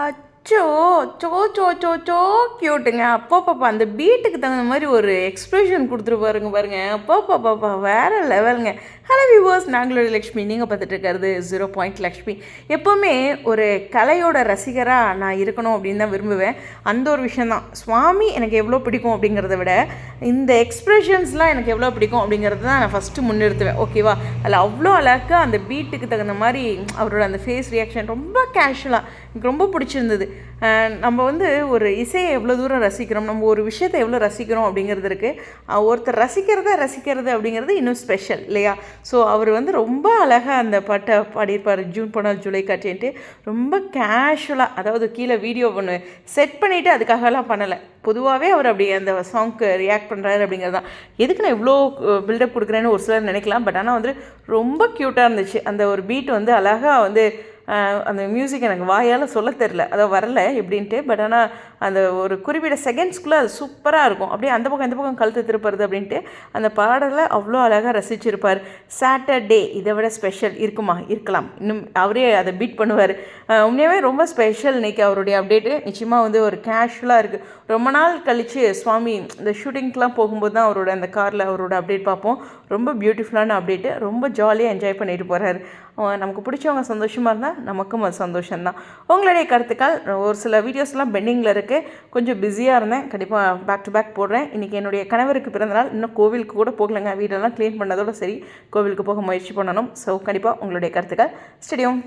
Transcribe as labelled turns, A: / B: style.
A: had அச்சோ so so so so க்யூட்டுங்க அப்போ பாப்பா அந்த பீட்டுக்கு தகுந்த மாதிரி ஒரு எக்ஸ்ப்ரெஷன் கொடுத்துட்டு பாருங்க பாருங்க. அப்பா பாப்பா வேற லெவலுங்க ஹலோ வியூவர்ஸ் நாங்களோட லக்ஷ்மி. நீங்கள் பார்த்துட்டு இருக்கிறது ஜீரோ பாயிண்ட் லக்ஷ்மி. எப்போவுமே ஒரு கலையோட ரசிகராக நான் இருக்கணும் அப்படின்னு தான் விரும்புவேன். அந்த ஒரு விஷயந்தான் சுவாமி எனக்கு எவ்வளோ பிடிக்கும் அப்படிங்கிறத விட இந்த எக்ஸ்ப்ரெஷன்ஸ்லாம் எனக்கு எவ்வளோ பிடிக்கும் அப்படிங்கிறது தான் நான் ஃபஸ்ட்டு முன்னிறுத்துவேன். ஓகேவா அதில் அவ்வளோ அழகாக அந்த பீட்டுக்கு தகுந்த மாதிரி அவரோட அந்த ஃபேஸ் ரியாக்ஷன் ரொம்ப கேஷுவலாக எனக்கு ரொம்ப பிடிச்சிருந்தது. நம்ம வந்து ஒரு இசையை எவ்வளோ தூரம் ரசிக்கிறோம் நம்ம ஒரு விஷயத்தை எவ்வளோ ரசிக்கிறோம் அப்படிங்கிறது இருக்குது ஒருத்தர் ரசிக்கிறத ரசிக்கிறது அப்படிங்கிறது இன்னும் ஸ்பெஷல் இல்லையா? ஸோ அவர் வந்து ரொம்ப அழகாக அந்த பாட்டை பாடியிருப்பார் ஜூன் போனால் ஜூலை காட்டின்ட்டு ரொம்ப கேஷுவலாக அதாவது கீழே வீடியோ ஒன்று செட் பண்ணிவிட்டு அதுக்காகலாம் பண்ணலை. பொதுவாகவே அவர் அப்படி அந்த சாங்க்கு ரியாக்ட் பண்ணுறாரு அப்படிங்கிறது தான் எதுக்கு நான் இவ்வளோ பில்டப் கொடுக்குறேன்னு ஒரு சிலர் நினைக்கலாம் பட் ஆனால் வந்து ரொம்ப க்யூட்டாக இருந்துச்சு. அந்த ஒரு பீட் வந்து அழகாக வந்து அந்த மியூசிக் எனக்கு வாயால் சொல்ல தெரில அதை வரல எப்படின்ட்டு பட் ஆனால் அந்த ஒரு குறிப்பிட்ட செகண்ட்ஸ்க்குள்ளே அது சூப்பராக இருக்கும். அப்படியே அந்த பக்கம் இந்த பக்கம் கழுத்து திருப்புறது அப்படின்ட்டு அந்த பாடலை அவ்வளோ அழகாக ரசிச்சிருப்பார். சாட்டர்டே இதை விட ஸ்பெஷல் இருக்குமா? இருக்கலாம். இன்னும் அவரே அதை பீட் பண்ணுவார். உண்மையாகவே ரொம்ப ஸ்பெஷல் இன்றைக்கி அவருடைய அப்டேட்டு நிச்சயமாக வந்து ஒரு கேஷுவலாக இருக்குது ரொம்ப நாள் கழித்து சுவாமி இந்த ஷூட்டிங்க்கெலாம் போகும்போது தான் அவரோட அந்த காரில் அவரோட அப்டேட் பார்ப்போம். ரொம்ப பியூட்டிஃபுல்லான அப்டேட்டு ரொம்ப ஜாலியாக என்ஜாய் பண்ணிட்டு போகிறாரு நமக்கு பிடிச்சவங்க சந்தோஷமாக இருந்தால் நமக்கும் அது சந்தோஷம்தான். உங்களுடைய கருத்துக்கள் ஒரு சில வீடியோஸ்லாம் பெண்டிங்கில் இருக்குது கொஞ்சம் பிஸியாக இருந்தேன். கண்டிப்பாக பேக் டு பேக் போடுறேன். இன்றைக்கி என்னுடைய கணவருக்கு பிறந்தநாள் இன்னும் கோவிலுக்கு கூட போகலைங்க. வீடெல்லாம் க்ளீன் பண்ணதோட சரி கோவிலுக்கு போக முயற்சி பண்ணணும். ஸோ கண்டிப்பாக உங்களுடைய கருத்துக்கள் ஸ்டேடியம்